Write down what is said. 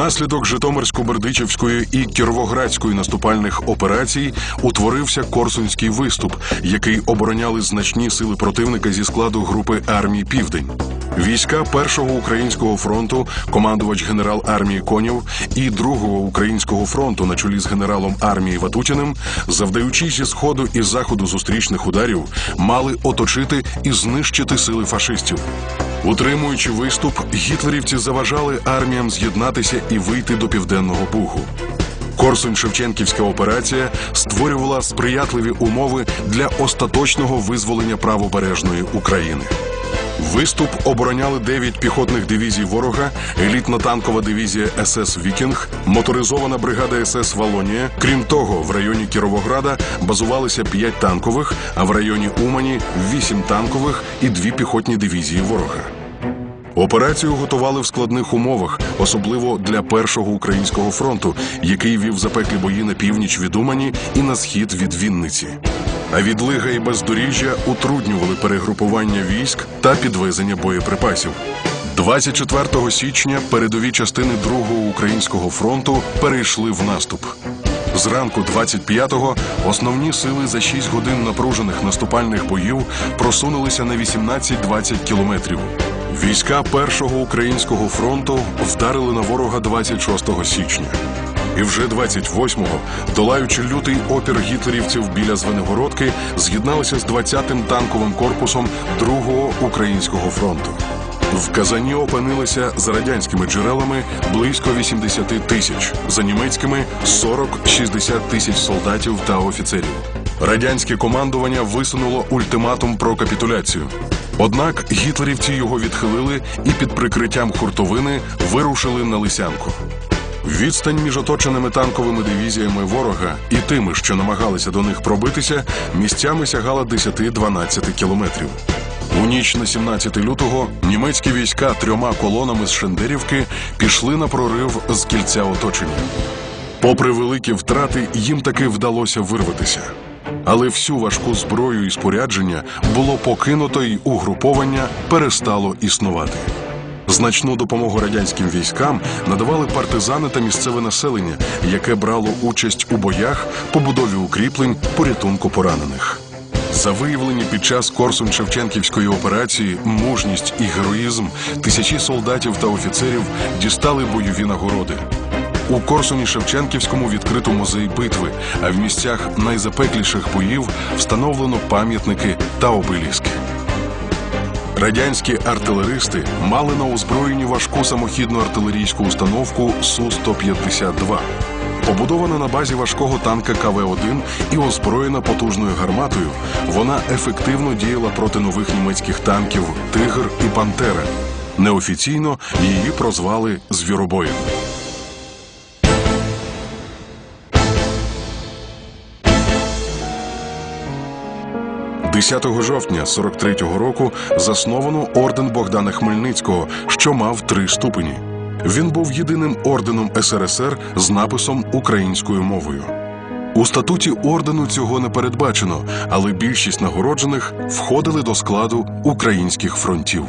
Внаслідок Житомирсько-Бердичівської і Кіровоградської наступальних операцій утворився Корсунський виступ, який обороняли значні сили противника зі складу групи армій Південь. Війська Першого українського фронту, командувач генерал армії Конєв і Другого українського фронту на чолі з генералом армії Ватутіним, завдаючи зі сходу і заходу зустрічних ударів, мали оточити і знищити сили фашистів. Утримуючи виступ, гітлерівці заважали арміям з'єднатися і вийти до південного бугу. Корсунь-Шевченківська операція створювала сприятливі умови для остаточного визволення правобережної України. Виступ обороняли 9 піхотних дивізій ворога, елітно-танкова дивізія СС Вікінг, моторизована бригада СС Валонія. Крім того, в районі Кіровограда базувалися 5 танкових, а в районі Умані 8 танкових і 2 піхотні дивізії ворога. Операцію готували в складних умовах, особливо для першого українського фронту, який вів запеклі бої на північ від Умані і на схід від Вінниці. А відлига і бездоріжжя утруднювали перегрупування військ та підвезення боєприпасів. 24 січня передові частини Другого українського фронту перейшли в наступ. Зранку 25-го основні сили за 6 годин напружених наступальних боїв просунулися на 18-20 кілометрів. Війська Першого українського фронту вдарили на ворога 26 січня. І вже 28-го, долаючи лютий опір гітлерівців біля Звенигородки, з'єдналися з 20-м танковим корпусом Другого українського фронту. В Казані опинилися за радянськими джерелами близько 80 тисяч, за німецькими 40-60 тисяч солдатів та офіцерів. Радянське командування висунуло ультиматум про капітуляцію. Однак гітлерівці його відхилили і під прикриттям хуртовини вирушили на Лисянку. Відстань між оточеними танковими дивізіями ворога і тими, що намагалися до них пробитися, місцями сягала 10-12 кілометрів. У ніч на 17 лютого німецькі війська трьома колонами з Шендерівки пішли на прорив з кільця оточення. Попри великі втрати, їм таки вдалося вирватися. Але всю важку зброю і спорядження було покинуто і угруповання перестало існувати. Значну допомогу радянським військам надавали партизани та місцеве населення, яке брало участь у боях, побудові укріплень, порятунку поранених. За виявлені під час Корсунь-Шевченківської операції мужність і героїзм тисячі солдатів та офіцерів дістали бойові нагороди. У Корсуні Шевченківському відкрито музей битви, а в місцях найзапекліших боїв встановлено пам'ятники та обеліски. Радянські артилеристи мали на озброєнні важку самохідну артилерійську установку Су-152. Побудована на базі важкого танка КВ-1 і озброєна потужною гарматою, вона ефективно діяла проти нових німецьких танків Тигр і Пантера. Неофіційно її прозвали звіробоєм. – 10 жовтня 43-го року засновано орден Богдана Хмельницького, що мав три ступені. Він був єдиним орденом СРСР з написом українською мовою. У статуті ордену цього не передбачено, але більшість нагороджених входили до складу українських фронтів.